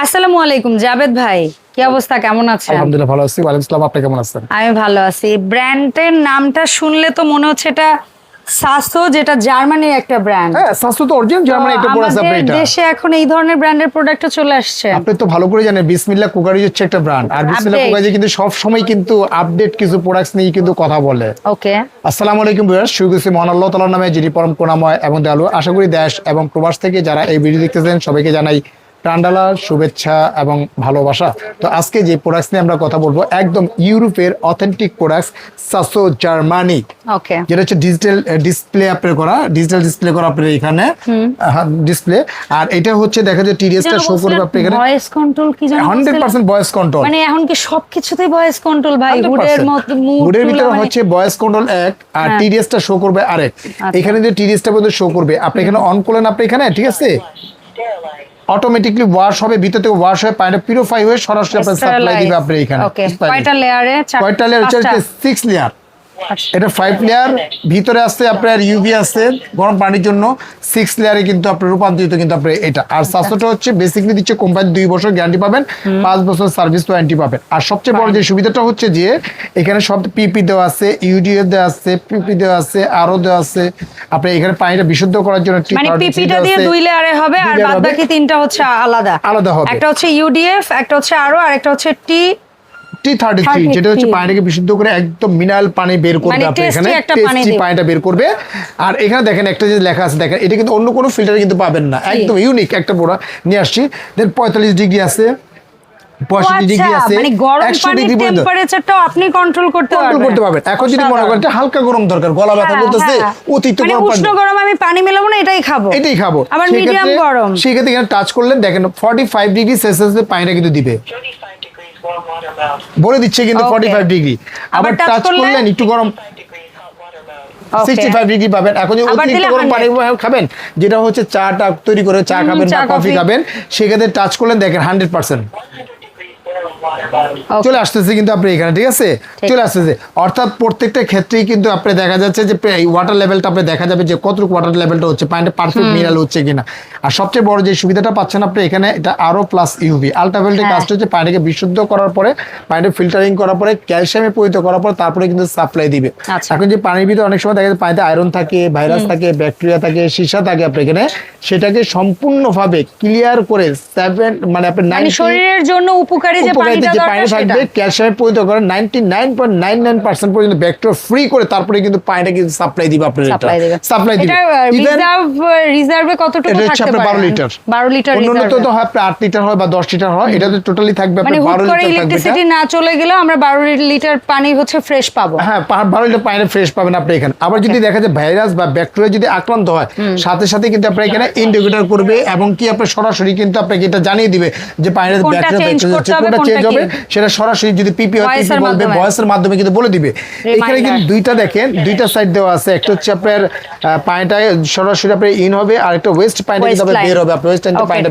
আসসালামু আলাইকুম জাবেদ ভাই। কি অবস্থা? কেমন আছেন? আলহামদুলিল্লাহ ভালো আছি। ওয়ালাইকুম আসসালাম। আপনি কেমন আছেন? আমি ভালো আছি। ব্র্যান্ডের নামটা শুনলে তো মনে হচ্ছে এটা সাসো যেটা জার্মানির একটা ব্র্যান্ড। হ্যাঁ স্বাস্থ্য তো অরিজিনাল জার্মানি একটা প্রোডাক্ট আপনি এটা। দেশে এখন এই ধরনের ব্র্যান্ডের প্রোডাক্টও চলে আসছে। আপনি তো ভালো করে জানেন বিসমিল্লাহ কুকারি হচ্ছে একটা ব্র্যান্ড আর বিসমিল্লাহ. কুকারি কিন্তু সব সময় কিন্তু আপডেট কিছু প্রোডাক্টস নিয়ে কিন্তু কথা বলে। ওকে আসসালামু আলাইকুম ভিউয়ার্স করছি মহান আল্লাহ তাআলার নামে যিনি পরম করুণাময় এবং দয়ালু। আশা করি দেশ এবং প্রবাস থেকে যারা এই ভিডিও দেখতেছেন সবাইকে জানাই প্রান্ডালা শুভেচ্ছা এবং ভালোবাসা। তো আজকে যে প্রোডাক্টস নিয়ে আমরা কথা বলব একদম ইউরোপের অথেন্টিক প্রোডাক্টস সাসো জার্মানি ওকে যেটা হচ্ছে ডিজিটাল ডিসপ্লে আপনার করা ডিজিটাল ডিসপ্লে করা আপনার এখানে। ডিসপ্লে আর এটা হচ্ছে দেখা যায় টিডিএসটা শো করবে আপনি এখানে। ভয়েস কন্ট্রোল কি জানো হান্ড্রেড পার্সেন্ট ভয়েস কন্ট্রোল মানে এখন কি সবকিছুতেই ভয়েস কন্ট্রোল ভাই হুডের মতো হুডের ভিতরে হচ্ছে ভয়েস কন্ট্রোল এক আর হ্যাঁ। টিডিএসটা শো করবে আরেক। এখানে যে টিডিএসটা পর্যন্ত শো করবে আপনি এখানে অন করলেন আপনি এখানে ঠিক আছে? অটোমেটিকলি ওয়াশ হবে ভিতর থেকে ওয়াশ হয়ে পানিটা পিউরিফাই হয়ে সরাসরি আপনার সাপ্লাই দিবে আপনি এখানে। ওকে কয়টা লেয়ারে কয়টা লেয়ার হচ্ছে সিক্স লেয়ার এটা ফাইভ লেয়ার ভিতরে আছে আপনার ইউভি আছে গরম পানির জন্য সিক্স লেয়ারে কিন্তু আপনার রূপান্তরিত কিন্তু আপনার এটা। আর স্বাস্থ্যটা হচ্ছে বেসিকলি দিচ্ছে কোম্পানি দুই বছর গ্যারান্টি পাবেন পাঁচ বছর সার্ভিস ওয়ারেন্টি পাবেন। আর সবচেয়ে বড় যে সুবিধাটা হচ্ছে যে এখানে সব পিপি দেওয়া আছে ইউডিএফ দেওয়া আছে পিপি দেওয়া আছে আরও দেওয়া আছে। আপনার এখানে পানিটা বিশুদ্ধ করার জন্য মানে পিপিটা দিয়ে দুই লেয়ারে হবে আর বাদ বাকি তিনটা হচ্ছে আলাদা। আলাদা হবে। একটা হচ্ছে ইউডিএফ একটা হচ্ছে আরও আর একটা হচ্ছে টি টি থার্টি থ্রি যেটা হচ্ছে পানিটাকে বিশুদ্ধ করে একদম মিনারেল পানি বের করবে আপনি এখানে টেস্টি পানিটা বের করবে। আর এখানে দেখেন একটা যে লেখা আছে দেখেন এটা কিন্তু অন্য কোনো ফিল্টারে কিন্তু পাবেন না। একদম ইউনিক একটা প্রোডাক্ট নিয়ে আসছি। দেন পঁয়তাল্লিশ ডিগ্রি আছে পঁয়ষট্টি ডিগ্রি আছে গরম একশো পানির ডিগ্রি পর্যন্ত। টেম্পারেচারটাও আপনি কন্ট্রোল করতে পারবেন। এখন যদি মনে করেন হালকা গরম দরকার গলা ব্যথা হ্যাঁ, করতেছে হ্যাঁ। অতিরিক্ত মানে গরম উষ্ণ গরম আমি পানি মেলাবো না এটাই খাব। এটাই খাব। আবার সেক্ষেত্রে- মিডিয়াম গরম। সেক্ষেত্রে টাচ করলেন দেখেন ফর্টি ফাইভ ডিগ্রি সেলসিয়াসে পানিটা কিন্তু দিবে। বলে দিচ্ছে কিন্তু Okay. ফর্টি ফাইভ ডিগ্রি আবার টাচ করলেন একটু গরম 5 degrees hot water mount. Okay. Sixty five degree পাবেন এখন যদি অতিরিক্ত গরম পানি খাবেন যেটা হচ্ছে চাটা তৈরি করে চা খাবেন বা কফি খাবেন সেক্ষেত্রে টাচ করলেন দেখেন হান্ড্রেড পার্সেন্ট চলে আসতেছে কিন্তু আপনি এখানে ঠিক আছে? চলে আসতেছে। অর্থাৎ প্রত্যেকটা ক্ষেত্রেই কিন্তু আপনি দেখা যাচ্ছে যে ওয়াটার লেভেলটা আপনি দেখা যাবে যে কতটুকু ওয়াটার লেভেলটা হচ্ছে পানিটা পারফেক্ট মিনারেল হচ্ছে কিনা। আর সবচেয়ে বড় যে সুবিধাটা পাচ্ছেন আপনি এখানে এটা আরও প্লাস ইউভি আলট্রাভেলটের। কাজটা হচ্ছে পানিটাকে বিশুদ্ধ করার পরে পানিটা ফিল্টারিং করার পরে ক্যালসিয়ামে পরিণত করার পরে তারপরে কিন্তু সাপ্লাই দিবে। আচ্ছা। এখন যে পানির ভিতরে অনেক সময় দেখা যায় পানিতে আয়রন থাকে ভাইরাস থাকে ব্যাকটেরিয়া থাকে সীসা থাকে আপনি এখানে সেটাকে সম্পূর্ণভাবে ক্লিয়ার করে সেভেন মানে আপনি মানে 90 শরীরের জন্য উপকারী যে যে দরকার থাকবে ক্যালসিয়ামে পরিণত করে পর্যন্ত ব্যাকটেরিয়া ফ্রি করে তারপরে কিন্তু পানিটা কিন্তু সাপ্লাই দিবে আপনার এটা। সাপ্লাই দিবে। রিজার্ভ রিজার্ভে কতটুকু এটা হচ্ছে থাকতে আপনার পারে? 12 লিটার 12 লিটার তো তো হয় লিটার হয় বা দশ লিটার হয় এটা তো টোটালি থাকবে মানে আপনার লিটার থাকবে ইলেকট্রিসিটি না চলে আমরা 12 লিটার পানি হচ্ছে ফ্রেশ পাবো। হ্যাঁ পা- বারো লিটার পানি ফ্রেশ পাবেন আপনি এখানে। আবার যদি দেখা যায় ভাইরাস বা ব্যাকটেরিয়া যদি আক্রান্ত হয় সাথে সাথে কিন্তু আপনার এখানে ইন্ডিকেটর করবে এবং কি আপনার সরাসরি কিন্তু আপনাকে এটা জানিয়ে দিবে যে পানির ব্যাকটেরিয়া ব্যাকটেরিয়া করতে হবে, কোনটা চেঞ্জ হবে সেটা সরাসরি যদি পিপি হয় পিপি বলবে ভয়েসের মাধ্যমে কিন্তু বলে দিবে। এখানে কিন্তু দুইটা দেখেন দুইটা সাইড দেওয়া আছে। একটা হচ্ছে আপনার সরাসরি আপনার ইন হবে আর একটা ওয়েস্ট কিন্তু বের হবে। আপনার ওয়েস্ট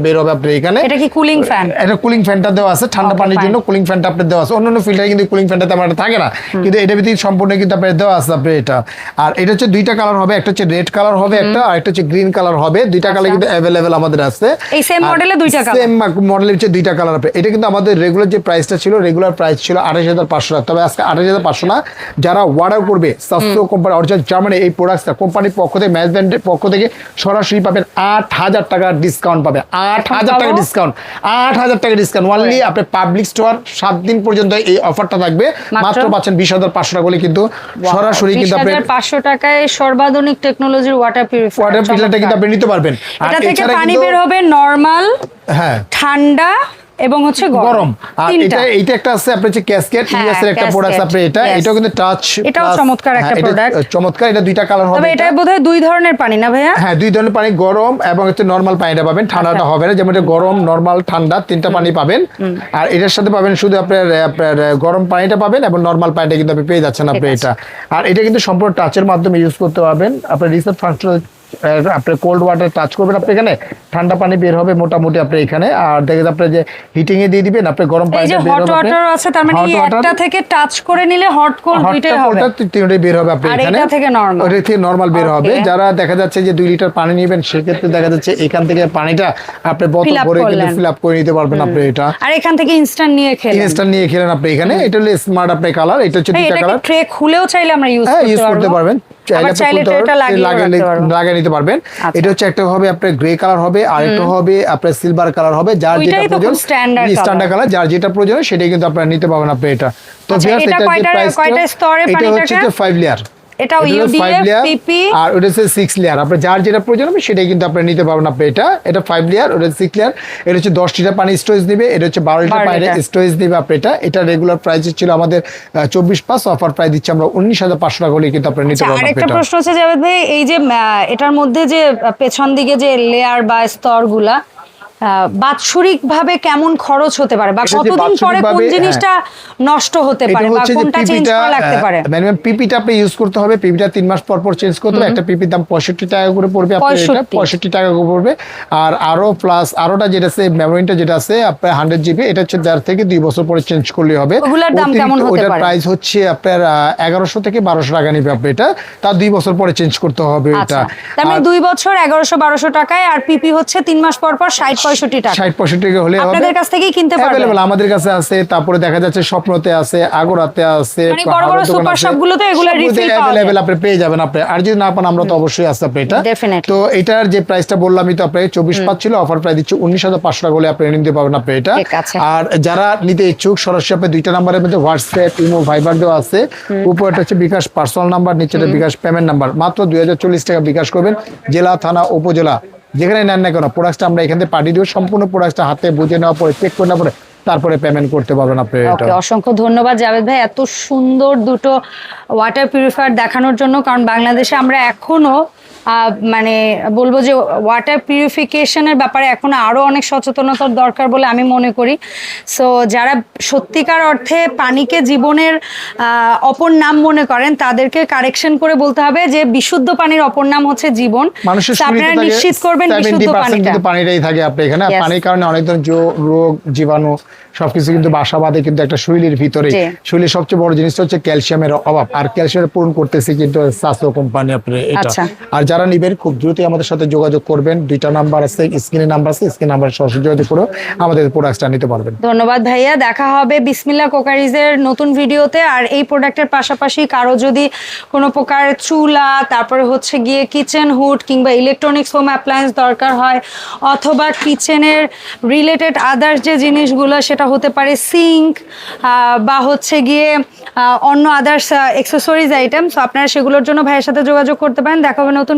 বের হবে আপনার এখানে। এটা কি কুলিং ফ্যান এটা কুলিং ফ্যানটা দেওয়া আছে ঠান্ডা পানির জন্য কুলিং ফ্যানটা আপনার দেওয়া আছে। অন্যান্য ফিল্টারে কিন্তু কুলিং ফ্যানটা তেমন থাকে না। কিন্তু এটা সম্পূর্ণ কিন্তু আপনার দেওয়া আছে আপনার এটা। আর এটা হচ্ছে দুইটা কালার হবে একটা হচ্ছে রেড কালার হবে একটা আর একটা হচ্ছে গ্রিন কালার হবে। দুইটা কালার কিন্তু অ্যাভেলেবেল আমাদের আছে। আচ্ছা। এই model এ দুইটা colour? সেম মডেলের হচ্ছে দুইটা কালার হবে এটা কিন্তু আমাদের রেগুলার যে প্রাইসটা ছিল রেগুলার প্রাইস ছিল আঠাশ হাজার পাঁচশো টাকা। তবে আজকে আঠাশ হাজার পাঁচশো না যারা অর্ডার করবে স্বাস্থ্য কোম্পানি অরিজিনাল জার্মানি এই প্রোডাক্টটা কোম্পানির পক্ষ থেকে ম্যানেজমেন্টের পক্ষ থেকে সরাসরি পাবেন আট হাজার টাকার ডিসকাউন্ট পাবে আট হাজার টাকা ডিসকাউন্ট আট হাজার টাকা ডিসকাউন্ট অনলি আপনার পাবলিক স্টোর সাত দিন পর্যন্ত এই অফারটা থাকবে। মাত্র? পাচ্ছেন বিশ হাজার পাঁচশো টাকা করে কিন্তু সরাসরি কিন্তু আপনি পাঁচশো টাকায় সর্বাধুনিক টেকনোলজির ওয়াটার পিউরিফায়ার ওয়াটার ফিল্টারটা কিন্তু আপনি নিতে পারবেন। আর এটা থেকে পানি বের হবে নরমাল হ্যাঁ। ঠান্ডা এবং হচ্ছে গরম। আর এটা এইটা একটা আছে আপনার হচ্ছে ক্যাসকেট হ্যাঁ, ইএস এর একটা প্রোডাক্ট আপনি এটা. এটাও কিন্তু টাচ এটাও চমৎকার একটা product। চমৎকার এটা দুইটা কালার হবে তবে এটা। বোধহয় দুই ধরনের পানি না ভাইয়া? হ্যাঁ দুই ধরনের পানি গরম এবং হচ্ছে নর্মাল পানিটা পাবেন। ঠান্ডাটা আচ্ছা। হবে না যেমন এটা গরম নরমাল ঠান্ডা তিনটা পানি পাবেন। আর এটার সাথে পাবেন শুধু আপনার আপনার গরম পানিটা পাবেন এবং নর্মাল পানিটা কিন্তু আপনি পেয়ে যাচ্ছেন আপনি এটা। আর এটা কিন্তু সম্পূর্ণ টাচের মাধ্যমে ইউজ করতে পারবেন। আপনার রিসেট ফাংশন আপনি কোল্ড ওয়াটার টাচ করবেন আপনি এখানে ঠান্ডা পানি বের হবে মোটামুটি আপনি এখানে। আর দেখে আপনি যে হিটিং এ দিয়ে দিবেন আপনি গরম পানি যে হট ওয়াটার আছে তার মানে একটা থেকে টাচ করে নিলে হট কোল্ড দুইটাই হবে। তিনটাই বের হবে আপনি আর এটা থেকে normal? ওটা থেকে নরমাল বের হবে। যারা দেখা যাচ্ছে যে দুই লিটার পানি নেবেন সেক্ষেত্রে দেখা যাচ্ছে এখান থেকে পানিটা আপনি বোতল ভরে কিন্তু ফিল আপ করে নিতে পারবেন আপনি এটা। আর এখান থেকে ইনস্ট্যান্ট নিয়ে খেলেন। ইনস্ট্যান্ট নিয়ে খেলেন আপনি এখানে। এটা হলো স্মার্ট আপনার কালার এটা হচ্ছে এটা কালার ট্রে খুলেও চাইলে আমরা ইউজ হ্যাঁ ইউজ করতে পারবেন। লাগিয়ে নিতে পারবেন। আচ্ছা। এটা হচ্ছে একটা হবে আপনার গ্রে কালার হবে আর একটা হবে আপনার সিলভার কালার হবে যার যেটা প্রয়োজন স্ট্যান্ডার্ড কালার যার যেটা প্রয়োজন সেটাই কিন্তু আপনারা নিতে পারবেন আপনি এটা। তো আচ্ছা, এটা হচ্ছে ফাইভ যে 5 লেয়ার এটা UDF, PP আর ওটা হচ্ছে সিক্স লেয়ার আপনার যার যেটা প্রয়োজন হবে সেটাই কিন্তু আপনি নিতে পারবেন। আপনি এটা এটা ফাইভ লেয়ার ওটা সিক্স লেয়ার এটা হচ্ছে দশ লিটার পানি স্টোরেজ নিবে এটা হচ্ছে বারো লিটার পানি স্টোরেজ নিবে আপনি এটা। এটা রেগুলার প্রাইস ছিল আমাদের চব্বিশ পাঁচ অফার প্রাইস দিচ্ছি আমরা উনিশ হাজার পাঁচশো টাকা হলে কিন্তু আপনি নিতে আচ্ছা পারবেন আরেকটা প্রশ্ন হচ্ছে জাভেদ ভাই এই যে এটার মধ্যে যে পেছন দিকে যে লেয়ার বা স্তরগুলা বাৎসরিক ভাবে কেমন খরচ হতে পারে বা কতদিন পরে কোন হ্যাঁ। জিনিসটা নষ্ট হতে পারে বা কোনটা চেঞ্জ করা লাগতে পারে? মিনিমাম পিপিটা আপনি ইউজ করতে হবে পিপিটা তিন মাস পর পর চেঞ্জ করতে হবে একটা পিপির দাম পঁয়ষট্টি টাকা করে পড়বে আপনার এটা 65 টাকা করে পড়বে। আর আরও প্লাস আরোটা যেটা আছে মেমোরিনটা যেটা আছে আপনার হান্ড্রেড জিবি এটা হচ্ছে দেড় থেকে দুই বছর পরে চেঞ্জ করলে হবে। ওগুলার দাম কেমন হতে পারে? প্রাইস হচ্ছে আপনার এগারোশো থেকে বারোশো টাকা নিবে আপনি এটা। তার দুই বছর পরে চেঞ্জ করতে হবে এটা। আচ্ছা তার মানে দুই বছর এগারোশো বারোশো টাকায় আর পিপি হচ্ছে তিন মাস পর পর ষাট পঁয়ষট্টি টাকা। ষাট পঁয়ষট্টি টাকা হলে আপনাদের কাছ থেকেই কিনতে পারবেন? Available আমাদের কাছে আছে তারপরে দেখা যাচ্ছে স্বপ্নতে আছে আগরাতে আছে মানে বড় বড়। আপনি পেয়ে যাবেন আপনি। আর যদি না পান আমরা তো অবশ্যই আছে আপনি এটা। তো এটার যে প্রাইসটা বললামই তো আপনি চব্বিশ পাঁচ ছিল অফার প্রাইস দিচ্ছে উনিশ হাজার পাঁচশো টাকা হলে আপনি নিতে পারবেন আপনি এটা। আর যারা নিতে ইচ্ছুক সরাসরি আপনি দুইটা নাম্বারের মধ্যে হোয়াটসঅ্যাপ ইমো ভাইবার দেওয়া আছে। উপরটা হচ্ছে বিকাশ পার্সোনাল নাম্বার নিচেটা বিকাশ পেমেন্ট নাম্বার মাত্র দুই হাজার চল্লিশ টাকা বিকাশ করবেন। জেলা থানা উপজেলা। যেখানে নেন না কেন প্রোডাক্টটা আমরা এখান থেকে পাঠিয়ে দিব, সম্পূর্ণ প্রোডাক্টটা হাতে বুঝে নেওয়ার পরে চেক করে নেওয়ার পরে, তারপরে পেমেন্ট করতে পারবেন আপনি অসংখ্য ধন্যবাদ জাভেদ ভাই, এত সুন্দর দুটো ওয়াটার পিউরিফায়ার দেখানোর জন্য, কারণ বাংলাদেশে আমরা এখনও মানে বলব যে ওয়াটার পিউরিফিকেশনের ব্যাপারে এখনও আরও অনেক সচেতনতার দরকার বলে আমি মনে করি। সো যারা সত্যিকার অর্থে পানিকে জীবনের অপর নাম মনে করেন তাদেরকে কারেকশন করে বলতে হবে যে বিশুদ্ধ পানির অপর নাম হচ্ছে জীবন। আপনারা নিশ্চিত করবেন বিশুদ্ধ পানিটা। পানিটাই থাকে আপনি এখানে. পানির কারণে অনেক ধরনের রোগ জীবাণু সবকিছু কিন্তু বাসা বাঁধে কিন্তু একটা শরীরের ভিতরে। শরীরের সবচেয়ে বড় জিনিসটা হচ্ছে ক্যালসিয়ামের অভাব। আর ক্যালসিয়াম পূরণ করতেছে কিন্তু স্বাস্থ্য কোম্পানি আপনি এটা। আচ্ছা। আর যারা নিবেন, খুব দ্রুতই আমাদের সাথে যোগাযোগ করবেন। দুইটা নাম্বার আছে, স্ক্রিনে নাম্বার আছে, স্ক্রিন নাম্বার সরাসরি যোগাযোগ করে আমাদের প্রোডাক্টটা নিতে পারবেন। ধন্যবাদ ভাইয়া, দেখা হবে বিসমিল্লা কোকারিজের নতুন ভিডিওতে। আর এই প্রোডাক্টের পাশাপাশি কারও যদি কোনো প্রকার চুলা, তারপরে হচ্ছে গিয়ে কিচেন হুড কিংবা ইলেকট্রনিক্স হোম অ্যাপ্লায়েন্স দরকার হয়, অথবা কিচেনের রিলেটেড আদার্স যে জিনিসগুলো, সেটা হতে পারে সিঙ্ক বা হচ্ছে গিয়ে অন্য আদার্স এক্সেসরিজ আইটেম সো আপনারা সেগুলোর জন্য ভাইয়ের সাথে যোগাযোগ করতে পারেন। দেখা হবে নতুন